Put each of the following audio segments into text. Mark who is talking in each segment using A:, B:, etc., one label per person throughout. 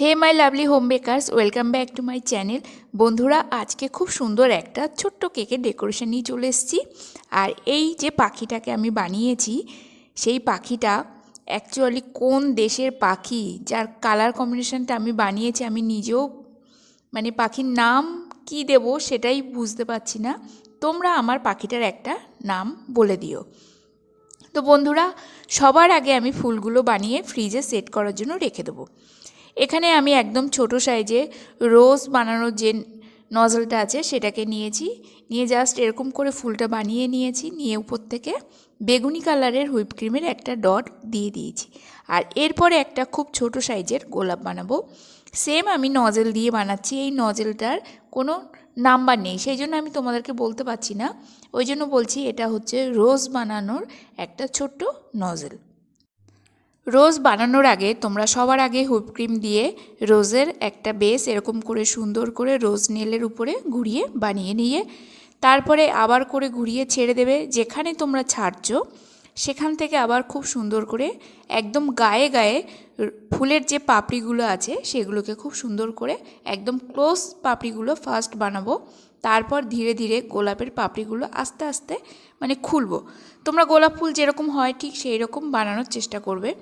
A: Hey my lovely home bakers, welcome back to my channel. বন্ধুরা, আজকে খুব সুন্দর একটা ছোট্ট কেকের ডেকোরেশন নিয়ে চলে এসেছি। আর এই যে পাখিটাকে আমি বানিয়েছি, সেই পাখিটা অ্যাকচুয়ালি কোন দেশের পাখি, যার কালার কম্বিনেশনটা আমি বানিয়েছি, আমি নিজেও মানে পাখির নাম কি দেব সেটাই বুঝতে পারছি না। তোমরা আমার পাখিটার একটা নাম বলে দিও। তো বন্ধুরা, সবার আগে আমি ফুলগুলো বানিয়ে ফ্রিজে সেট করার জন্য রেখে দেবো। এখানে আমি একদম ছোট সাইজে রোজ বানানোর যে নজলটা আছে সেটাকে নিয়েছি। নিয়ে জাস্ট এরকম করে ফুলটা বানিয়ে নিয়েছি। নিয়ে উপর থেকে বেগুনি কালারের হুইপ ক্রিমের একটা ডট দিয়ে দিয়েছি। আর এরপরে একটা খুব ছোট সাইজের গোলাপ বানাবো। সেম আমি নজেল দিয়ে বানাচ্ছি। এই নজেলটার কোনো নাম্বার নেই। সেই জন্য আমি তোমাদেরকে বলতে পারছি না। ওই জন্য বলছি এটা হচ্ছে রোজ বানানোর একটা ছোট্ট নজেল। রোজ বানানোর আগে তোমরা সবার আগে হুইপ ক্রিম দিয়ে রোজের একটা বেস এরকম করে সুন্দর করে রোজ নেলের উপরে ঘুরিয়ে বানিয়ে নিয়ে, তারপরে আবার করে ঘুরিয়ে ছেড়ে দেবে। যেখানে তোমরা ছাড়ছো সেখান থেকে আবার খুব সুন্দর করে একদম গায়ে গায়ে ফুলের যে পাপড়িগুলো আছে সেগুলোকে খুব সুন্দর করে একদম ক্লোজ পাপড়িগুলো ফার্স্ট বানাবো। তারপর ধীরে ধীরে গোলাপের পাপড়িগুলো আস্তে আস্তে মানে খুলবো। তোমরা গোলাপ ফুল যেরকম হয় ঠিক সেই রকম বানানোর চেষ্টা করবে।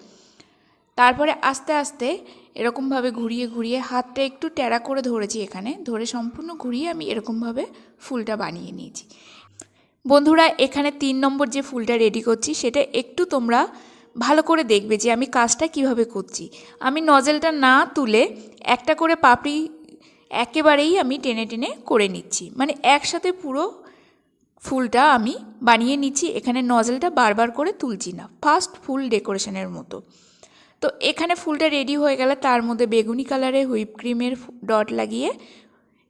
A: তারপরে আস্তে আস্তে এরকমভাবে ঘুরিয়ে ঘুরিয়ে হাতটা একটু ট্যাড়া করে ধরেছি এখানে। ধরে সম্পূর্ণ ঘুরিয়ে আমি এরকমভাবে ফুলটা বানিয়ে নিয়েছি। বন্ধুরা, এখানে তিন নম্বর যে ফুলটা রেডি করছি, সেটা একটু তোমরা ভালো করে দেখবে যে আমি কাজটা কীভাবে করছি। আমি নজেলটা না তুলে একটা করে পাপড়ি একেবারেই আমি টেনে টেনে করে নিচ্ছি। মানে একসাথে পুরো ফুলটা আমি বানিয়ে নিচ্ছি, এখানে নজেলটা বারবার করে তুলছি না ফার্স্ট ফুল ডেকোরেশনের মতো। তো এখানে ফুলটা রেডি হয়ে গেলে তার মধ্যে বেগুনি কালারের হুইপ ক্রিমের ডট লাগিয়ে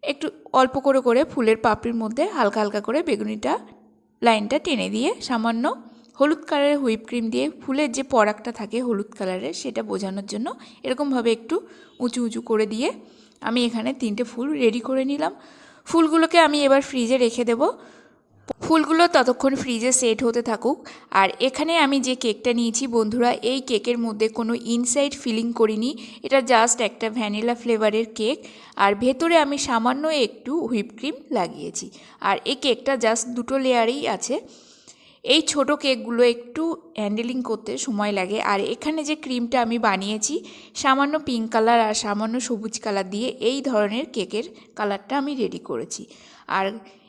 A: একটু অল্প করে করে ফুলের পাপড়ির মধ্যে হালকা হালকা করে বেগুনিটা লাইনটা টেনে দিয়ে সামান্য হলুদ কালারের হুইপ ক্রিম দিয়ে ফুলের যে পরাগটা থাকে হলুদ কালারের, সেটা বোঝানোর জন্য এরকমভাবে একটু উঁচু উঁচু করে দিয়ে আমি এখানে তিনটে ফুল রেডি করে নিলাম। ফুলগুলোকে আমি এবার ফ্রিজে রেখে দেবো। ফুলগুলো ততক্ষণ ফ্রিজে সেট হতে থাকুক। আর এখানে আমি যে কেকটা নিয়েছি, বন্ধুরা, এই কেকের মধ্যে কোনো ইনসাইড ফিলিং করিনি। এটা জাস্ট একটা ভ্যানিলা ফ্লেভারের কেক। আর ভেতরে আমি সামান্য একটু হুইপ ক্রিম লাগিয়েছি। আর এই কেকটা জাস্ট দুটো লেয়ারেই আছে। এই ছোট কেকগুলো একটু হ্যান্ডেলিং করতে সময় লাগে। আর এখানে যে ক্রিমটা আমি বানিয়েছি, সামান্য পিঙ্ক কালার আর সামান্য সবুজ কালার দিয়ে এই ধরনের কেকের কালারটা আমি রেডি করেছি। আর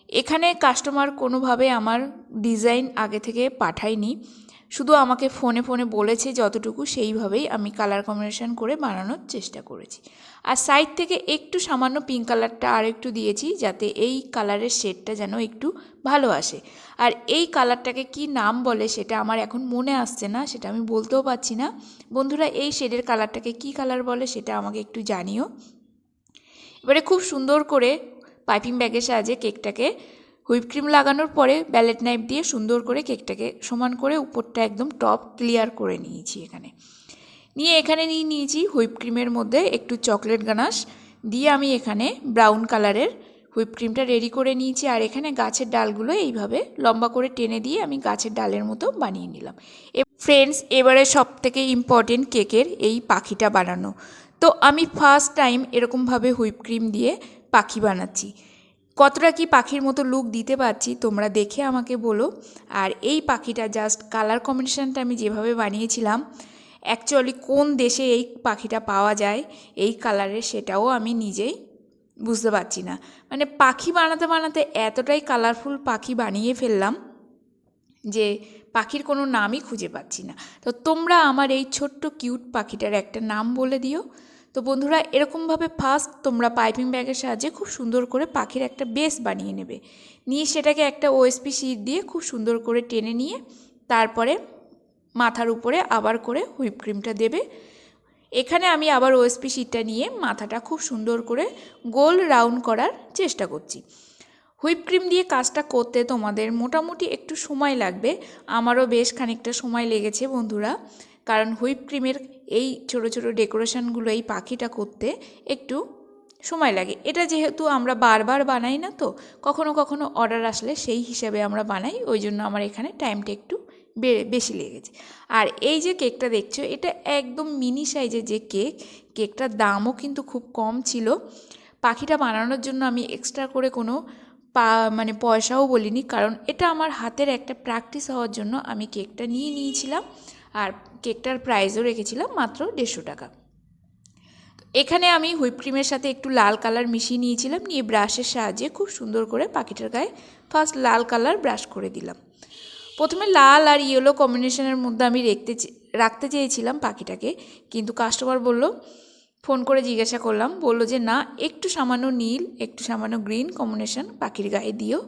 A: এখানে কাস্টমার কোনোভাবে আমার ডিজাইন আগে থেকে পাঠায়নি। শুধু আমাকে ফোনে ফোনে বলেছে যতটুকু, সেইভাবেই আমি কালার কম্বিনেশন করে বানানোর চেষ্টা করেছি। আর সাইড থেকে একটু সামান্য পিঙ্ক কালারটা আর একটু দিয়েছি যাতে এই কালারের শেডটা যেন একটু ভালো আসে। আর এই কালারটাকে কি নাম বলে সেটা আমার এখন মনে আসছে না, সেটা আমি বলতেও পারছি না। বন্ধুরা, এই শেডের কালারটাকে কি কালার বলে সেটা আমাকে একটু জানিও। এবারে খুব সুন্দর করে পাইপিং ব্যাগের সাহায্যে কেকটাকে হুইপ ক্রিম লাগানোর পরে ব্যালেট নাইফ দিয়ে সুন্দর করে কেকটাকে সমান করে উপরটা একদম টপ ক্লিয়ার করে নিয়েছি এখানে। নিয়ে এখানে নিয়ে নিয়েছি হুইপ ক্রিমের মধ্যে একটু চকলেট গানাশ দিয়ে আমি এখানে ব্রাউন কালারের হুইপ ক্রিমটা রেডি করে নিয়েছি। আর এখানে গাছের ডালগুলো এইভাবে লম্বা করে টেনে দিয়ে আমি গাছের ডালের মতো বানিয়ে নিলাম। ফ্রেন্ডস, এবারে সব থেকে ইম্পর্টেন্ট কেকের এই পাখিটা বানানো। তো আমি ফার্স্ট টাইম এরকমভাবে হুইপ ক্রিম দিয়ে পাখি বানাচ্ছি। কতটা কি পাখির মতো লুক দিতে পারছি তোমরা দেখে আমাকে বলো। আর এই পাখিটা জাস্ট কালার কম্বিনেশানটা আমি যেভাবে বানিয়েছিলাম অ্যাকচুয়ালি কোন দেশে এই পাখিটা পাওয়া যায়, এই কালারের সেটাও আমি নিজেই বুঝতে পারছি না। মানে পাখি বানাতে বানাতে এতটাই কালারফুল পাখি বানিয়ে ফেললাম যে পাখির কোনো নামই খুঁজে পাচ্ছি না। তো তোমরা আমার এই ছোট্ট কিউট পাখিটার একটা নাম বলে দিও। তো বন্ধুরা, এরকমভাবে ফার্স্ট তোমরা পাইপিং ব্যাগের সাহায্যে খুব সুন্দর করে পাখির একটা বেস বানিয়ে নেবে। নিয়ে সেটাকে একটা ওএসপি শিট দিয়ে খুব সুন্দর করে টেনে নিয়ে তারপরে মাথার উপরে আবার করে হুইপ ক্রিমটা দেবে। এখানে আমি আবার ওএসপি শিটটা নিয়ে মাথাটা খুব সুন্দর করে গোল রাউন্ড করার চেষ্টা করছি। হুইপ ক্রিম দিয়ে কাজটা করতে তোমাদের মোটামুটি একটু সময় লাগবে। আমারও বেশ খানিকটা সময় লেগেছে বন্ধুরা, কারণ হুইপ ক্রিমের এই ছোট ছোট ডেকোরেশনগুলো এই পাখিটা করতে একটু সময় লাগে। এটা যেহেতু আমরা বারবার বানাই না তো, কখনো কখনো অর্ডার আসলে সেই হিসাবে আমরা বানাই, ওই জন্য আমার এখানে টাইমটা একটু বেশি লেগেছে। আর এই যে কেকটা দেখছ, এটা একদম মিনি সাইজের যে কেক কেকটার দামও কিন্তু খুব কম ছিল। পাখিটা বানানোর জন্য আমি এক্সট্রা করে কোনো পা মানে পয়সাও বলিনি, কারণ এটা আমার হাতের একটা প্র্যাকটিস হওয়ার জন্য আমি কেকটা নিয়ে নিয়েছিলাম। আর কেকটার প্রাইসও রেখেছিলাম মাত্র দেড়শো টাকা। এখানে আমি হুইপ ক্রিমের সাথে একটু লাল কালার মিশিয়ে নিয়েছিলাম, নিয়ে ব্রাশের সাহায্যে খুব সুন্দর করে পাখিটার গায়ে ফার্স্ট লাল কালার ব্রাশ করে দিলাম। প্রথমে লাল আর ইয়েলো কম্বিনেশনের মধ্যে আমি রেখতে রাখতে চেয়েছিলাম পাখিটাকে, কিন্তু কাস্টমার বলল ফোন করে জিজ্ঞাসা করলাম, বলল যে, না, একটু সামান্য নীল, একটু সামান্য গ্রিন কম্বিনেশন পাখির গায়ে দিও,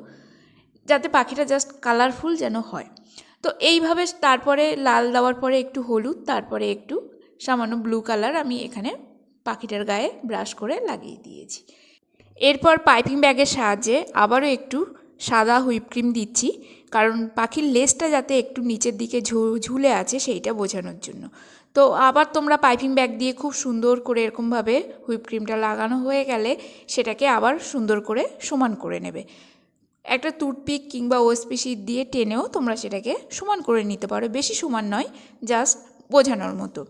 A: যাতে পাখিটা জাস্ট কালারফুল যেন হয়। তো এইভাবে তারপরে লাল দেওয়ার পরে একটু হলুদ, তারপরে একটু সামান্য ব্লু কালার আমি এখানে পাখিটার গায়ে ব্রাশ করে লাগিয়ে দিয়েছি। এরপর পাইপিং ব্যাগের সাহায্যে আবারও একটু সাদা হুইপ ক্রিম দিচ্ছি, কারণ পাখির লেজটা যাতে একটু নিচের দিকে ঝুলে আছে সেইটা বোঝানোর জন্য। তো আবার তোমরা পাইপিং ব্যাগ দিয়ে খুব সুন্দর করে এরকমভাবে হুইপ ক্রিমটা লাগানো হয়ে গেলে সেটাকে আবার সুন্দর করে সমান করে নেবে। একটা টুথপিক কিংবা ওএসপি শিট দিয়ে টেনেও তোমরা সেটাকে সমান করে নিতে পারো। বেশি সমান নয় জাস্ট বোঝানোর মতো।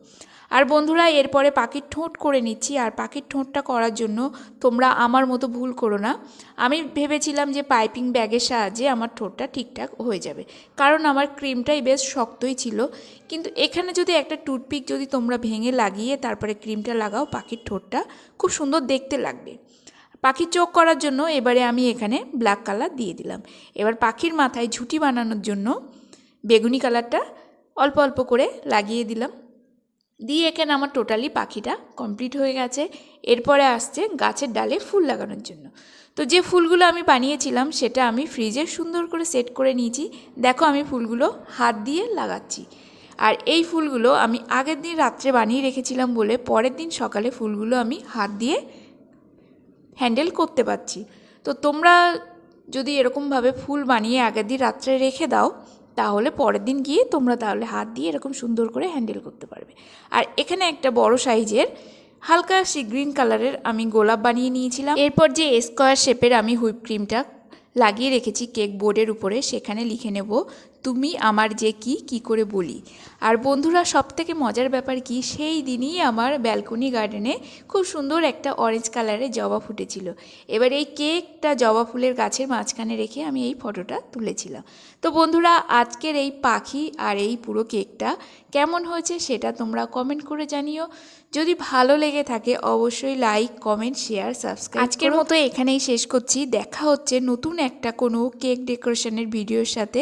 A: আর বন্ধুরা, এরপরে পাখির ঠোঁট করে নিচ্ছি। আর পাখির ঠোঁটটা করার জন্য তোমরা আমার মতো ভুল করো না। আমি ভেবেছিলাম যে পাইপিং ব্যাগের সাহায্যে আমার ঠোঁটটা ঠিকঠাক হয়ে যাবে। কারণ আমার ক্রিমটাই বেশ শক্তই ছিল। কিন্তু এখানে যদি একটা টুথপিক যদি তোমরা ভেঙে লাগিয়ে তারপরে ক্রিমটা লাগাও, পাখির ঠোঁটটা খুব সুন্দর দেখতে লাগবে। পাখির চোখ করার জন্য এবারে আমি এখানে ব্ল্যাক কালার দিয়ে দিলাম। এবার পাখির মাথায় ঝুঁটি বানানোর জন্য বেগুনি কালারটা অল্প অল্প করে লাগিয়ে দিলাম। দিয়ে এখানে আমার টোটালি পাখিটা কমপ্লিট হয়ে গেছে। এরপরে আসছে গাছের ডালে ফুল লাগানোর জন্য। তো যে ফুলগুলো আমি বানিয়েছিলাম, সেটা আমি ফ্রিজে সুন্দর করে সেট করে নিয়েছি। দেখো আমি ফুলগুলো হাত দিয়ে লাগাচ্ছি। আর এই ফুলগুলো আমি আগের দিন রাত্রে বানিয়ে রেখেছিলাম বলে পরের দিন সকালে ফুলগুলো আমি হাত দিয়ে হ্যান্ডেল করতে পারছি। তো তোমরা যদি এরকমভাবে ফুল বানিয়ে আগের দিন রাত্রে রেখে দাও, তাহলে পরের দিন গিয়ে তোমরা তাহলে হাত দিয়ে এরকম সুন্দর করে হ্যান্ডেল করতে পারবে। আর এখানে একটা বড় সাইজের হালকা সি গ্রিন কালারের আমি গোলাপ বানিয়ে নিয়েছিলাম। এরপর যে স্কোয়ার শেপের আমি হুইপ ক্রিমটা লাগিয়ে রেখেছি কেক বোর্ডের উপরে, সেখানে লিখে নেব তুমি আমার যে কি কি করে বলি? আর বন্ধুরা সব থেকে মজার ব্যাপার কি সেই দিনই আমার ব্যালকনি গার্ডেনে খুব সুন্দর একটা অরেঞ্জ কালারের জবা ফুটেছিল। এবার এই কেকটা জবা ফুলের গাছের মাঝখানে রেখে আমি এই ফটোটা তুলেছিলাম। তো বন্ধুরা আজকের এই পাখি আর এই পুরো কেকটা কেমন হয়েছে সেটা তোমরা কমেন্ট করে জানিও। যদি ভালো লেগে থাকে অবশ্যই লাইক কমেন্ট শেয়ার সাবস্ক্রাইব আজকের মতো এখানেই শেষ করছি। দেখা হচ্ছে নতুন একটা কোনো কেক ডেকোরেশনের ভিডিওর সাথে।